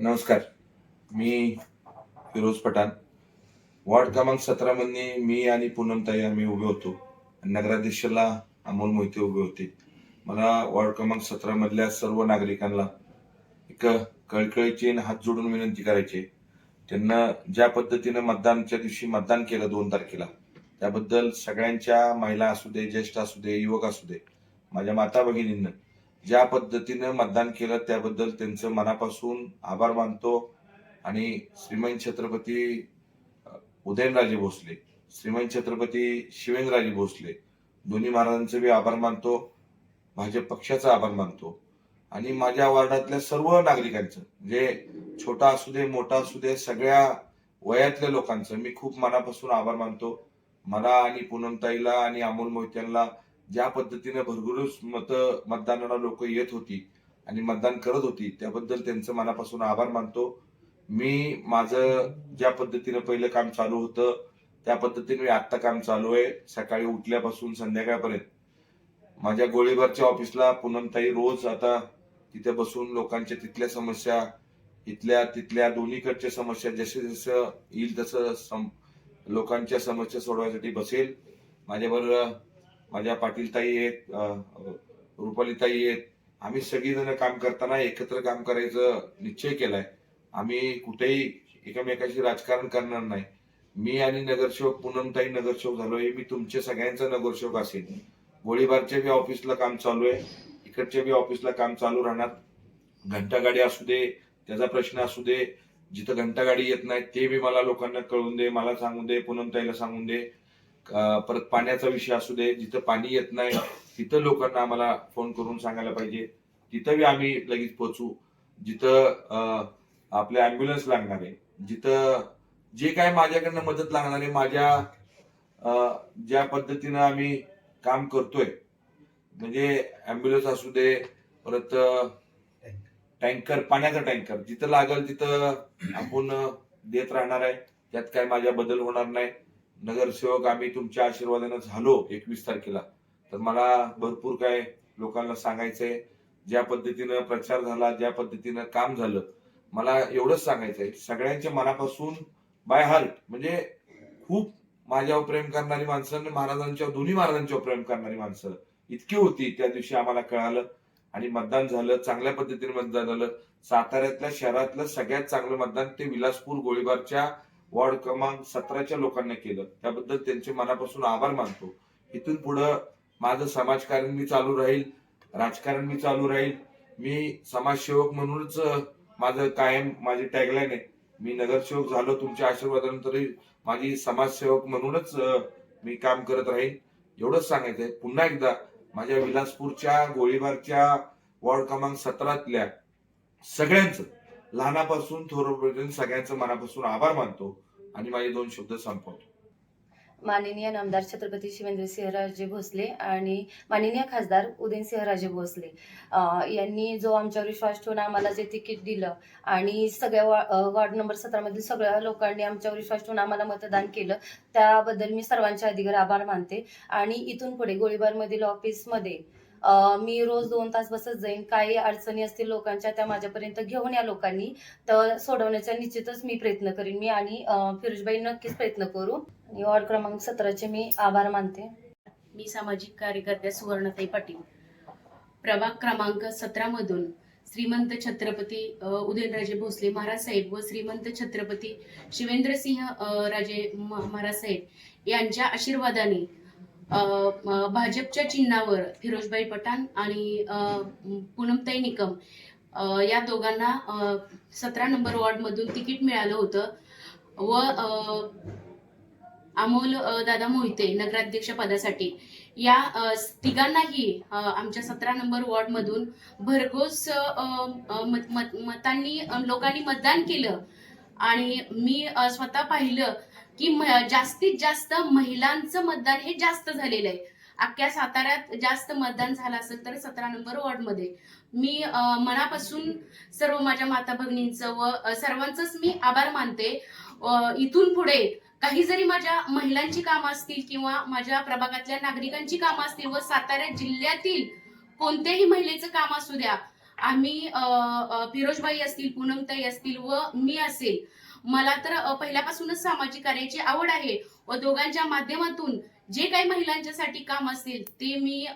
नमस्कार. मी फिरोज पठाण. वॉर्ड क्रमांक सतरामध्ये मी आणि पूनमताई आम्ही उभे होतो. नगराध्यक्षला अमोल मोहिते उभे होते. मला वॉर्ड क्रमांक सतरामधल्या सर्व नागरिकांना एक कळकळीची आणि हात जोडून विनंती करायची. त्यांना ज्या पद्धतीनं मतदानच्या दिवशी मतदान केलं दोन तारखेला त्याबद्दल सगळ्यांच्या महिला असू दे ज्येष्ठ असू दे युवक असू दे माझ्या माता भगिनींना ज्या पद्धतीनं मतदान केलं त्याबद्दल त्यांचं मनापासून आभार मानतो. आणि श्रीमंत छत्रपती उदयनराजे भोसले श्रीमंत छत्रपती शिवेंद्रराजे भोसले दोन्ही महाराजांचे मी आभार मानतो. भाजप पक्षाचा आभार मानतो. आणि माझ्या वार्डातल्या सर्व नागरिकांचं जे छोटा असू दे मोठा असू दे सगळ्या वयातल्या लोकांचं मी खूप मनापासून आभार मानतो. मला आणि पूनमताईला आणि अमोल मोहित्यांना ज्या पद्धतीने भरघोस मत मतदानाला लोक येत होती आणि मतदान करत होती त्याबद्दल त्यांचं मनापासून आभार मानतो. मी माझं ज्या पद्धतीनं पहिलं काम चालू होतं त्या पद्धतीने मी आत्ता काम चालू आहे सकाळी उठल्यापासून संध्याकाळपर्यंत. माझ्या गोळीबारच्या ऑफिसला पूनमताई रोज आता तिथे बसून लोकांच्या तिथल्या समस्या इथल्या तिथल्या दोन्हीकडच्या समस्या जसे जसं येईल तसं सम- लोकांच्या समस्या सोडवण्यासाठी बसेल. माझ्याबरोबर माझ्या पाटीलताई आहेत रुपालीताई रुपाली ताई आहेत. आम्ही सगळीजण काम करताना एकत्र काम करायचं निश्चय केलाय. आम्ही कुठेही एकमेकाशी राजकारण करणार नाही. मी आणि नगरसेवक पूनमताई नगरसेवक झालोय. मी तुमच्या सगळ्यांचा नगरसेवक असेल गोळीबारच्या बी ऑफिसला काम चालू आहे. इकडच्या बी ऑफिसला काम चालू राहणार. घंटागाडी असू दे त्याचा प्रश्न असू दे जिथं घंटागाडी येत नाही ते बी मला लोकांना कळून दे मला सांगून दे पूनमताईला सांगून दे. परत पाण्याचा विषय असू दे जिथं पाणी येत नाही तिथं लोकांना आम्हाला फोन करून सांगायला पाहिजे. तिथं बी आम्ही लगेच पोहोचू. जिथं आपल्या अँब्युलन्स लागणार आहे जिथं जे काय माझ्याकडनं मदत लागणार आहे माझ्या ज्या पद्धतीनं आम्ही काम करतोय म्हणजे अँब्युलन्स असू दे परत टँकर पाण्याचा टँकर जिथं लागल तिथं आपण देत राहणार आहे. त्यात काय माझ्या बदल होणार नाही. नगरसेवक आम्ही तुमच्या आशीर्वादानं झालो एकवीस तारखेला. तर मला भरपूर काय लोकांना सांगायचंय. ज्या पद्धतीनं प्रचार झाला ज्या पद्धतीनं काम झालं मला एवढंच सांगायचंय. सगळ्यांच्या मनापासून बाय हार्ट म्हणजे खूप माझ्यावर प्रेम करणारी माणसं आणि महाराजांच्या दोन्ही महाराजांच्यावर प्रेम करणारी माणसं इतकी होती त्या दिवशी आम्हाला कळालं. आणि मतदान झालं चांगल्या पद्धतीने मतदान झालं. साताऱ्यातल्या शहरातलं सगळ्यात चांगलं मतदान ते विलासपूर गोळीबारच्या वॉर्ड क्रमांक सतराच्या लोकांना केलं. त्याबद्दल त्यांचे मनापासून आभार मानतो. इथून पुढं माझं समाजकारण मी चालू राहील राजकारण मी चालू राहील. मी समाजसेवक म्हणूनच माझं कायम माझी टॅगलाईन आहे. मी नगरसेवक झालो तुमच्या आशीर्वादानंतरही माझी समाजसेवक म्हणूनच मी काम करत राहील. एवढंच सांगायचंय पुन्हा एकदा माझ्या विलासपूरच्या गोळीबारच्या वॉर्ड क्रमांक सतरातल्या सगळ्यांचं लहानापासून थोरपर्यंत सगळ्यांचं मनापासून आभार मानतो आणि माझे दोन शब्द संपवतो. माननीय नामदार छत्रपती शिवेंद्रसिंहराजे भोसले आणि माननीय खासदार उदयनसिंहराजे भोसले. यांनी जो आमच्यावर विश्वास ठेवून आम्हाला जे तिकीट दिलं आणि सगळ्या वार्ड नंबर सतरामधील सगळ्या लोकांनी आमच्यावर विश्वास ठेवून आम्हाला मतदान केलं. त्याबद्दल मी सर्वांच्या अधिकार आभार मानते. आणि इथून पुढे गोळीबारमधील ऑफिसमध्ये मी रोज दोन तास बसत जाईन. काही अडचणी असतील लोकांच्या त्या माझ्यापर्यंत घेऊन या लोकांनी. तर सोडवण्याचा निश्चितच मी प्रयत्न करीन मी आणि फिरोजबाई नक्कीच प्रयत्न करू. आणि वॉर्ड क्रमांक सतराचे मी आभार मानते. मी सामाजिक कार्यकर्त्या सुवर्णताई पाटील. प्रभाग क्रमांक सतरामधून श्रीमंत छत्रपती उदयनराजे भोसले महाराज साहेब व श्रीमंत छत्रपती शिवेंद्रसिंह राजे महाराज साहेब यांच्या आशीर्वादाने भाजपच्या चिन्हावर फिरोजबाई पठाण आणि पूनमताई निकम या दोघांना सतरा नंबर वॉर्डमधून तिकीट मिळालं होतं. व अमोल दादा मोहिते नगराध्यक्ष पदासाठी. या तिघांनाही आमच्या सतरा नंबर वॉर्डमधून भरघोस मत- मतांनी लोकांनी मतदान केलं. आणि मी स्वतः पाहिलं की जास्तीत जास्त महिलांचं मतदान हे जास्त झालेलं आहे. अख्ख्या साताऱ्यात जास्त मतदान झालं असेल तर सतरा नंबर वॉर्डमध्ये. मी मनापासून सर्व माझ्या माता भगिनींचं व सर्वांचंच मी आभार मानते. इथून पुढे काही जरी माझ्या महिलांची कामं असतील किंवा माझ्या प्रभागातल्या नागरिकांची कामं असतील व सातारा जिल्ह्यातील कोणत्याही महिलेचं काम असू द्या आम्ही फिरोजबाई असतील पूनमताई असतील व मी असेल मला तर पहिल्यापासूनच सामाजिक कार्याची आवड आहे. व दोघांच्या माध्यमातून जे काही महिलांच्यासाठी काम असेल ते मी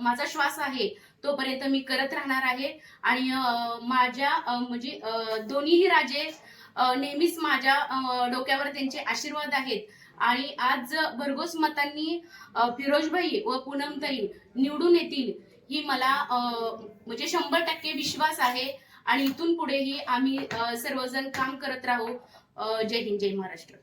माझा श्वास आहे तोपर्यंत मी करत राहणार आहे. आणि माझ्या म्हणजे दोन्हीही राजे नेहमीच माझ्या डोक्यावर त्यांचे आशीर्वाद आहेत. आणि आज भरघोस मतांनी फिरोजभाई व पूनमताई निवडून येतील ही मला म्हणजे शंभर टक्के विश्वास आहे. आणि इथून पुढेही आम्ही सर्वजण काम करत राहू. जय हिंद जय महाराष्ट्र.